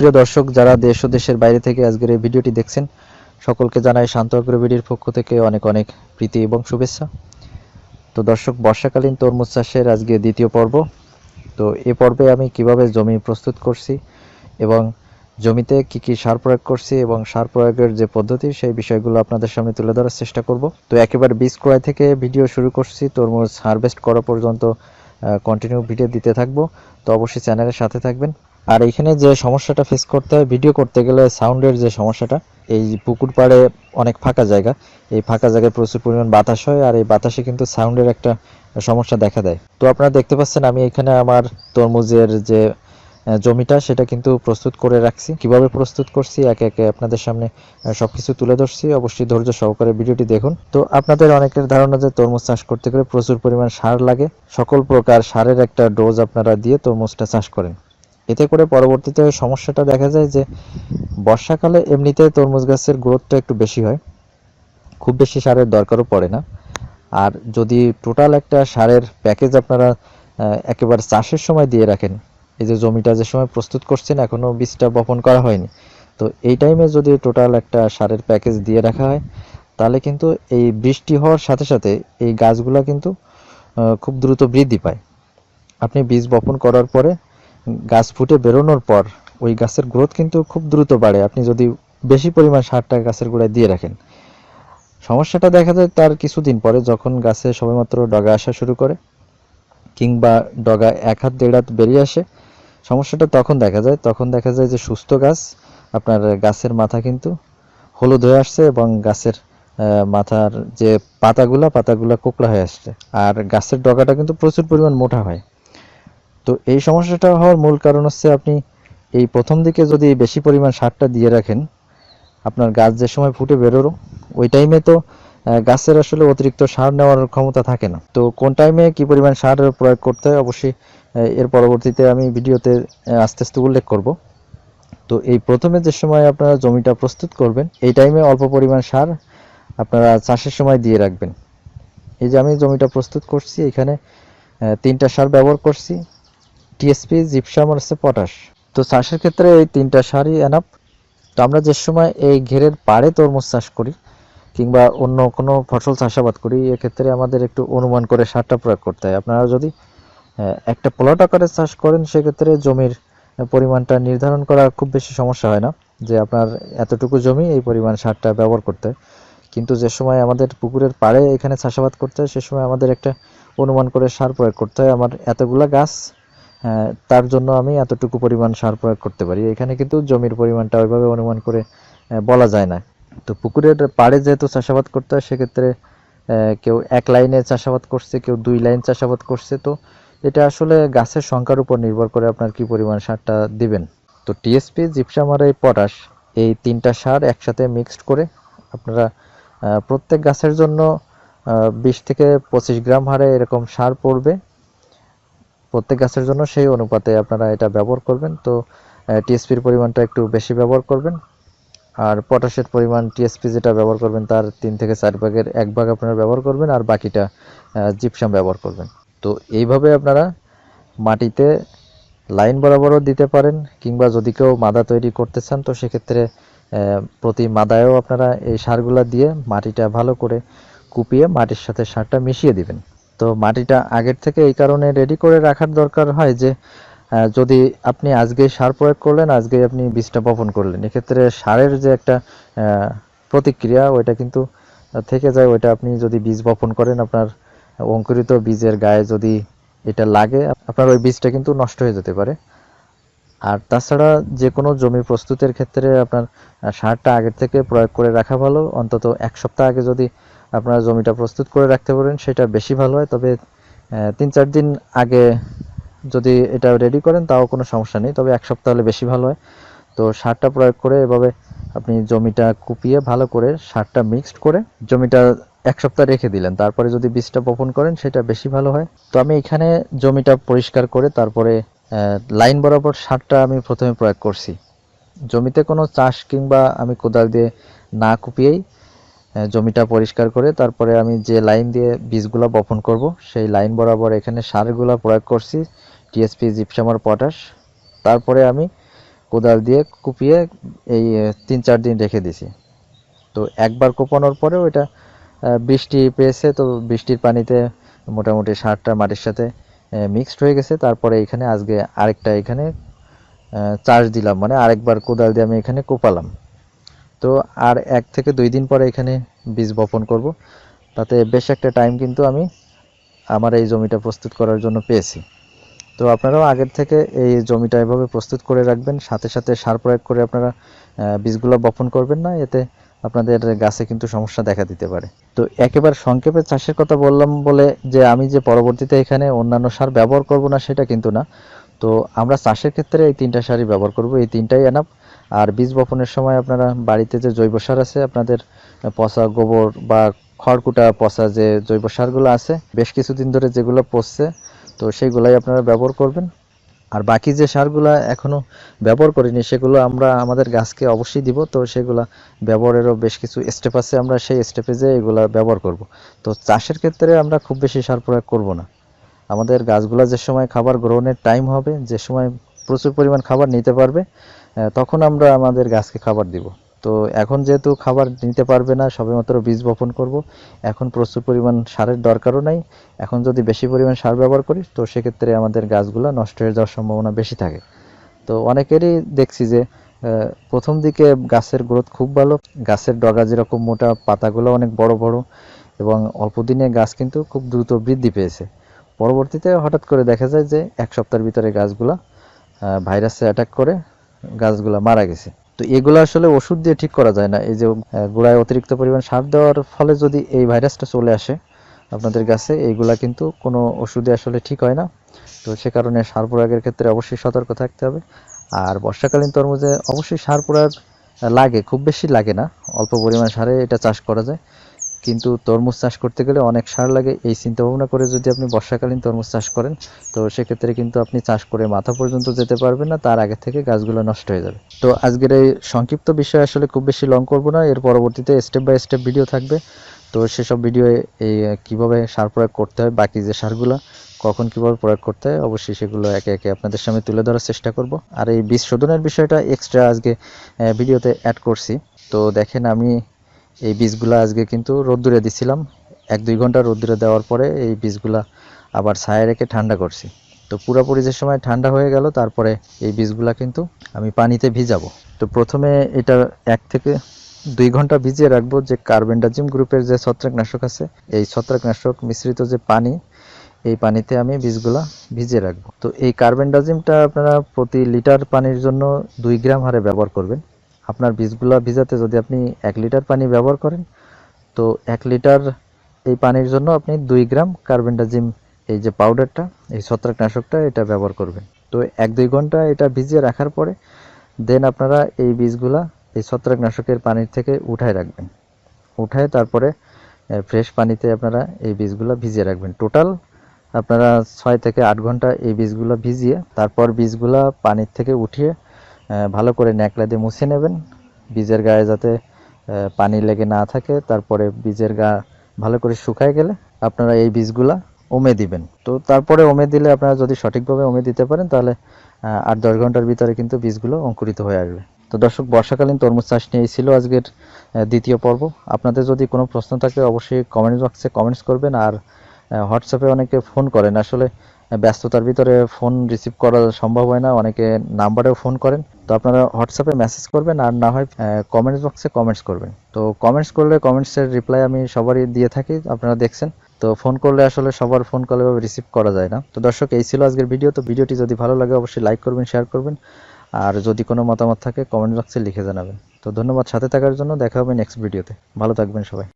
প্রিয় দর্শক, যারা দেশ ও দেশের বাইরে থেকে আজকের এই ভিডিওটি দেখছেন, সকলকে জানাই শান্ত অগ্রবিডির পক্ষ থেকে অনেক অনেক প্রীতি এবং শুভেচ্ছা। তো দর্শক, বর্ষাকালীন তরমুজ চাষের আজকে দ্বিতীয় পর্ব। তো এ পর্বে আমি কীভাবে জমি প্রস্তুত করছি এবং জমিতে কি কি সার প্রয়োগ করছি এবং সার প্রয়োগের যে পদ্ধতি, সেই বিষয়গুলো আপনাদের সামনে তুলে ধরার চেষ্টা করব। তো একেবারে বীজ ক্রয় থেকে ভিডিও শুরু করছি। তরমুজ হারভেস্ট করা পর্যন্ত কন্টিনিউ ভিডিও দিতে থাকব। তো অবশ্যই চ্যানেলের সাথে থাকবেন। আর এখানে যে সমস্যাটা ফেস করতে হয় ভিডিও করতে গেলে সাউন্ডের যে সমস্যাটা, এই পুকুর পাড়ে অনেক ফাঁকা জায়গা, এই ফাঁকা জায়গায় প্রচুর পরিমাণ বাতাস হয় আর এই বাতাসে কিন্তু সাউন্ডের একটা সমস্যা দেখা দেয়। তো আপনারা দেখতে পাচ্ছেন আমি এখানে আমার তরমুজের যে জমিটা, সেটা কিন্তু প্রস্তুত করে রাখছি। কীভাবে প্রস্তুত করছি? একে একে আপনাদের সামনে সবকিছু তুলে ধরছি। অবশ্যই ধৈর্য সহকারে ভিডিওটি দেখুন। তো আপনাদের অনেকের ধারণা যে তরমুজ চাষ করতে গেলে প্রচুর পরিমাণ সার লাগে। সকল প্রকার সারের একটা ডোজ আপনারা দিয়ে তরমুজটা চাষ করেন। এতে করে পরবর্তীতে সমস্যাটা দেখা যায় যে বর্ষাকালে এমনিতে তরমুজ গাছের গ্রোথটা একটু বেশি হয়। খুব বেশি সারের দরকারও পড়ে না। আর যদি টোটাল একটা সারের প্যাকেজ আপনারা একেবারে চাষের সময় দিয়ে রাখেন, এই যে জমিটা যে সময় প্রস্তুত করছেন এখনও বীজটা বপন করা হয়নি, তো এই টাইমে যদি টোটাল একটা সারের প্যাকেজ দিয়ে রাখা হয়, তাহলে কিন্তু এই বৃষ্টি হওয়ার সাথে সাথে এই গাছগুলা কিন্তু খুব দ্রুত বৃদ্ধি পায়। আপনি বীজ বপন করার পরে গাছ ফুটে বেরোনোর পর ওই গাছের গ্রোথ কিন্তু খুব দ্রুত বাড়ে। আপনি যদি বেশি পরিমাণ সারটা গাছের গোড়ায় দিয়ে রাখেন। সমস্যাটা দেখা যায় তার কিছুদিন পরে যখন গাছে সবেমাত্র ডগা আসা শুরু করে কিংবা ডগা এক হাত দেড় হাত বেরিয়ে আসে, সমস্যাটা তখন দেখা যায়। তখন দেখা যায় যে সুস্থ গাছ, আপনার গাছের মাথা কিন্তু হলুদ হয়ে আসছে এবং গাছের মাথার যে পাতাগুলা পাতাগুলা কোকড়া হয়ে আসছে। আর গাছের ডগাটা কিন্তু প্রচুর পরিমাণ মোটা হয়। তো এই সমস্যাটা হওয়ার মূল কারণ হচ্ছে আপনি এই প্রথম দিকে যদি বেশি পরিমাণ সারটা দিয়ে রাখেন, আপনার গাছ যে সময় ফুটে বেরোলো ওই টাইমে তো গাছের আসলে অতিরিক্ত সার নেওয়ার ক্ষমতা থাকে না। তো কোন টাইমে কি পরিমাণ সার প্রয়োগ করতে হয় অবশ্যই এর পরবর্তীতে আমি ভিডিওতে আস্তে আস্তে উল্লেখ করব। তো এই প্রথমে যে সময় আপনারা জমিটা প্রস্তুত করবেন, এই টাইমে অল্প পরিমাণ সার আপনারা চাষের সময় দিয়ে রাখবেন। এই যে আমি জমিটা প্রস্তুত করছি, এখানে তিনটা সার ব্যবহার করছি। টিএসপি, জিপসাম আর হচ্ছে পটাশ। তো চাষের ক্ষেত্রে এই তিনটা সারই এনাফ তো আমরা যে সময় এই ঘেরের পাড়ে তরমুজ চাষ করি কিংবা অন্য কোনো ফসল চাষাবাদ করি, এক্ষেত্রে আমাদের একটু অনুমান করে সারটা প্রয়োগ করতে হয়। আপনারা যদি একটা প্লট আকারে চাষ করেন, সেক্ষেত্রে জমির পরিমাণটা নির্ধারণ করা খুব বেশি সমস্যা হয় না যে আপনার এতটুকু জমি এই পরিমাণ সারটা ব্যবহার করতে কিন্তু যে সময় আমাদের পুকুরের পাড়ে এখানে চাষাবাদ করতে হয়, সে সময় আমাদের একটা অনুমান করে সার প্রয়োগ করতে হয়। আমার এতগুলা গাছ তার জন্য আমি এতটুকু পরিমাণ সার প্রয়োগ করতে পারি। এখানে কিন্তু জমির পরিমাণটা ওইভাবে অনুমান করে বলা যায় না। তো পুকুরের পাড়ে যেহেতু চাষাবাদ করতে হয়, সেক্ষেত্রে কেউ এক লাইনে চাষাবাদ করছে, কেউ দুই লাইন চাষাবাদ করছে। তো এটা আসলে গাছের সংখ্যার উপর নির্ভর করে আপনার কি পরিমাণ সারটা দিবেন। তো টিএসপি জিপসাম আর এই পটাশ, এই তিনটা সার একসাথে মিক্সড করে আপনারা প্রত্যেক গাছের জন্য বিশ থেকে পঁচিশ গ্রাম হারে এরকম সার পড়বে। প্রত্যেক গাছের জন্য সেই অনুপাতে আপনারা এটা ব্যবহার করবেন। তো টিএসপির পরিমাণটা একটু বেশি ব্যবহার করবেন। আর পটাশের পরিমাণ টিএসপি যেটা ব্যবহার করবেন তার তিন থেকে চার ভাগের এক ভাগ আপনারা ব্যবহার করবেন আর বাকিটা জিপসাম ব্যবহার করবেন। তো, এইভাবে আপনারা মাটিতে লাইন বরাবরও দিতে পারেন কিংবা যদি কেউ মাদা তৈরি করতে চান, তো সেক্ষেত্রে প্রতি মাদায়ও আপনারা এই সারগুলা দিয়ে মাটিটা ভালো করে কুপিয়ে মাটির সাথে সারটা মিশিয়ে দিবেন। তো মাটিটা আগের থেকে এই কারণে রেডি করে রাখার দরকার হয় যে যদি আপনি আজকে সার প্রয়োগ করলেন, আজকে আপনি বীজটা বপন করলেন। এক্ষেত্রে সারের যে একটা প্রতিক্রিয়া, ওইটা কিন্তু থেকে যায়। ওইটা আপনি যদি বীজ বপন করেন, আপনার অঙ্কুরিত বীজের গায়ে যদি এটা লাগে, আপনার ওই বীজটা কিন্তু নষ্ট হয়ে যেতে পারে। আর তাছাড়া যে কোনো জমি প্রস্তুতের ক্ষেত্রে আপনার সারটা আগের থেকে প্রয়োগ করে রাখা ভালো। অন্তত এক সপ্তাহ আগে যদি আপনারা জমিটা প্রস্তুত করে রাখতে পারেন, সেটা বেশি ভালো হয়। তবে তিন চার দিন আগে যদি এটা রেডি করেন, তাও কোনো সমস্যা নেই। তবে এক সপ্তাহ হলে বেশি ভালো হয়। তো সারটা প্রয়োগ করে এভাবে আপনি জমিটা কুপিয়ে ভালো করে সারটা মিক্সড করে জমিটা এক সপ্তাহ রেখে দিলেন। তারপরে যদি বীজটা বপন করেন, সেটা বেশি ভালো হয়। তো আমি এখানে জমিটা পরিষ্কার করে তারপরে লাইন বরাবর সারটা আমি প্রথমে প্রয়োগ করছি। জমিতে কোনো চাষ কিংবা আমি কোদাল দিয়ে না কুপিয়েই জমিটা পরিষ্কার করে তারপরে আমি যে লাইন দিয়ে বীজগুলো বপন করব সেই লাইন বরাবর এখানে সারগুলো প্রয়োগ করছি টিএসপি জিপসামার পটাশ। তারপরে আমি কোদাল দিয়ে কুপিয়ে এই তিন চার দিন রেখে দিছি। তো একবার কোপানোর পরেও এটা আহ, বৃষ্টি পেয়েছে তো বৃষ্টির পানিতে মোটামুটি সারটা মাটির সাথে মিক্সড হয়ে গেছে। তারপরে এখানে আজকে আরেকটা এখানে চার্জ দিলাম মানে আরেকবার কোদাল দিয়ে আমি এখানে কোপালাম। তো আর এক থেকে দুই দিন পরে এখানে বীজ বপন করব। তাতে বেশ একটা টাইম কিন্তু আমি আমার এই জমিটা প্রস্তুত করার জন্য পেয়েছি। তো আপনারাও আগের থেকে এই জমিটা এভাবে প্রস্তুত করে রাখবেন, সাথে সাথে সার প্রয়োগ করে আপনারা বীজগুলো বপন করবেন না, এতে আপনাদের গাছে কিন্তু সমস্যা দেখা দিতে পারে। তো একেবারে সংক্ষেপে চাষের কথা বললাম বলে যে আমি যে পরবর্তীতে এখানে অন্যান্য সার ব্যবহার করব না, সেটা কিন্তু না। তো আমরা চাষের ক্ষেত্রে এই তিনটা সারই ব্যবহার করব, এই তিনটাই এনাফ আর বীজ বপনের সময় আপনারা বাড়িতে যে জৈব সার আছে, আপনাদের পচা গোবর বা খড়কুটা, পচা যে জৈব সারগুলো আছে, বেশ কিছুদিন ধরে যেগুলো পচছে, তো সেইগুলাই আপনারা ব্যবহার করবেন। আর বাকি যে সারগুলো এখনও ব্যবহার করিনি, সেগুলো আমরা আমাদের গাছকে অবশ্যই দিব, তো সেগুলো ব্যবহারেরও বেশ কিছু স্টেপ আছে, আমরা সেই স্টেপে যে এগুলো ব্যবহার করব। তো চাষের ক্ষেত্রে আমরা খুব বেশি সার প্রয়োগ করব না। আমাদের গাছগুলো যে সময় খাবার গ্রহণের টাইম হবে, যে সময় প্রচুর পরিমাণ খাবার নিতে পারবে তখন আমরা আমাদের গাছকে খাবার দিব। তো এখন যেহেতু খাবার নিতে পারবে না, সবেমাত্র বীজ বপন করব। এখন প্রচুর পরিমাণ সারের দরকারও নাই। এখন যদি বেশি পরিমাণ সার ব্যবহার করি, তো সেক্ষেত্রে আমাদের গাছগুলো নষ্ট হয়ে যাওয়ার সম্ভাবনা বেশি থাকে। তো অনেকেরই দেখছি যে প্রথম দিকে গাছের গ্রোথ খুব ভালো। গাছের ডগা যেরকম মোটা, পাতাগুলো অনেক বড় বড় এবং অল্প দিনে গাছ কিন্তু খুব দ্রুত বৃদ্ধি পেয়েছে। পরবর্তীতে হঠাৎ করে দেখা যায় যে, এক সপ্তাহের ভিতরে গাছগুলা ভাইরাসে অ্যাটাক করে। গাছগুলা মারা গেছে। তো এগুলো আসলে ওষুধ দিয়ে ঠিক করা যায় না। এই যে গোড়ায় অতিরিক্ত পরিমাণ সার দেওয়ার ফলে যদি এই ভাইরাসটা চলে আসে আপনাদের গাছে এইগুলা কিন্তু কোনো ওষুধে আসলে ঠিক হয় না। তো সে কারণে সার প্রয়োগের ক্ষেত্রে অবশ্যই সতর্ক থাকতে হবে। আর বর্ষাকালীন তরমুজে অবশ্যই সার প্রয়োগ লাগে, খুব বেশি লাগে না। অল্প পরিমাণ সারে এটা চাষ করা যায়। কিন্তু তরমুজ চাষ করতে গেলে অনেক সার লাগে। এই চিন্তা ভাবনা করে যদি আপনি বর্ষাকালীন তরমুজ চাষ করেন, তো সেক্ষেত্রে কিন্তু আপনি চাষ করে মাথা পর্যন্ত যেতে পারবেন না, তার আগে থেকে গাছগুলো নষ্ট হয়ে যাবে। তো আজকের এই সংক্ষিপ্ত বিষয় আসলে খুব বেশি লং করব না, এর পরবর্তীতে স্টেপ বাই স্টেপ ভিডিও থাকবে। তো সেসব ভিডিও এই কীভাবে সার প্রয়োগ করতে হয়, বাকি যে সারগুলো, কখন কীভাবে প্রয়োগ করতে হয়, অবশ্যই সেগুলো একে একে আপনাদের সামনে তুলে ধরার চেষ্টা করব। আর এই বীজ শোধনের বিষয়টা এক্সট্রা আজকে ভিডিওতে অ্যাড করছি। তো দেখেন আমি এই বীজগুলো আজকে কিন্তু রোদ্দুরে দিছিলাম। এক, দুই ঘণ্টা রোদ্দুরে দেওয়ার পরে এই বীজগুলা আবার ছায়া রেখে ঠান্ডা করছি। তো পুরোপুরি যে সময় ঠান্ডা হয়ে গেল, তারপরে এই বীজগুলা কিন্তু আমি পানিতে ভিজাবো। তো প্রথমে এটা এক থেকে দুই ঘণ্টা ভিজিয়ে রাখব যে কার্বেন্ডাজিম গ্রুপের যে ছত্রাকনাশক আছে, এই ছত্রাকনাশক মিশ্রিত যে পানি, এই পানিতে আমি বীজগুলা ভিজিয়ে রাখব। তো এই কার্বেন্ডাজিমটা আপনারা প্রতি লিটার পানির জন্য দুই গ্রাম হারে ব্যবহার করবেন। আপনার বীজগুলা ভিজাতে যদি আপনি এক লিটার পানি ব্যবহার করেন, তো এক লিটার এই পানির জন্য আপনি দুই গ্রাম কার্বেন্ডাজিম এই যে পাউডারটা, এই ছত্রাকনাশকটা এটা ব্যবহার করবেন। তো এক দুই ঘণ্টা এটা ভিজিয়ে রাখার পরে, দেন আপনারা এই বীজগুলা এই ছত্রাকনাশকের পানির থেকে উঠায় রাখবেন। উঠায় তারপরে ফ্রেশ পানিতে আপনারা এই বীজগুলা ভিজিয়ে রাখবেন। টোটাল আপনারা ছয় থেকে আট ঘণ্টা এই বীজগুলো ভিজিয়ে, তারপর বীজগুলা পানির থেকে উঠিয়ে ভালো করে ন্যাকলা দিয়ে মুছে নেবেন। বীজের গায়ে যাতে পানি লেগে না থাকে, তারপরে বীজের গা ভালো করে শুকায় গেলে আপনারা এই বীজগুলা ওমে দিবেন। তো তারপরে ওমে দিলে আপনারা যদি সঠিকভাবে ওমে দিতে পারেন, তাহলে আট দশ ঘণ্টার ভিতরে কিন্তু বীজগুলো অঙ্কুরিত হয়ে আসবে। তো দর্শক, বর্ষাকালীন তরমুজ চাষ নিয়ে ছিল আজকের দ্বিতীয় পর্ব। আপনাদের যদি কোনো প্রশ্ন থাকে, অবশ্যই কমেন্ট বক্সে কমেন্টস করবেন আর হোয়াটসঅ্যাপে অনেকে ফোন করেন। আসলে ব্যস্ততার ভিতরে ফোন রিসিভ করা সম্ভব হয় না। অনেকে নাম্বারেও ফোন করেন। তো আপনারা হোয়াটসঅ্যাপে মেসেজ করবেন আর না হয় কমেন্টস বক্সে কমেন্টস করবেন। তো কমেন্টস করলে কমেন্টসের রিপ্লাই আমি সবারই দিয়ে থাকি, আপনারা দেখছেন। তো ফোন করলে আসলে সবার ফোন কলে রিসিভ করা যায় না। তো দর্শক, এই ছিল আজকের ভিডিও তো ভিডিওটি যদি ভালো লাগে, অবশ্যই লাইক করবেন শেয়ার করবেন। আর যদি কোনো মতামত থাকে কমেন্ট বক্সে লিখে জানাবেন। তো ধন্যবাদ সাথে থাকার জন্য। দেখা হবে নেক্সট ভিডিওতে ভালো থাকবেন সবাই।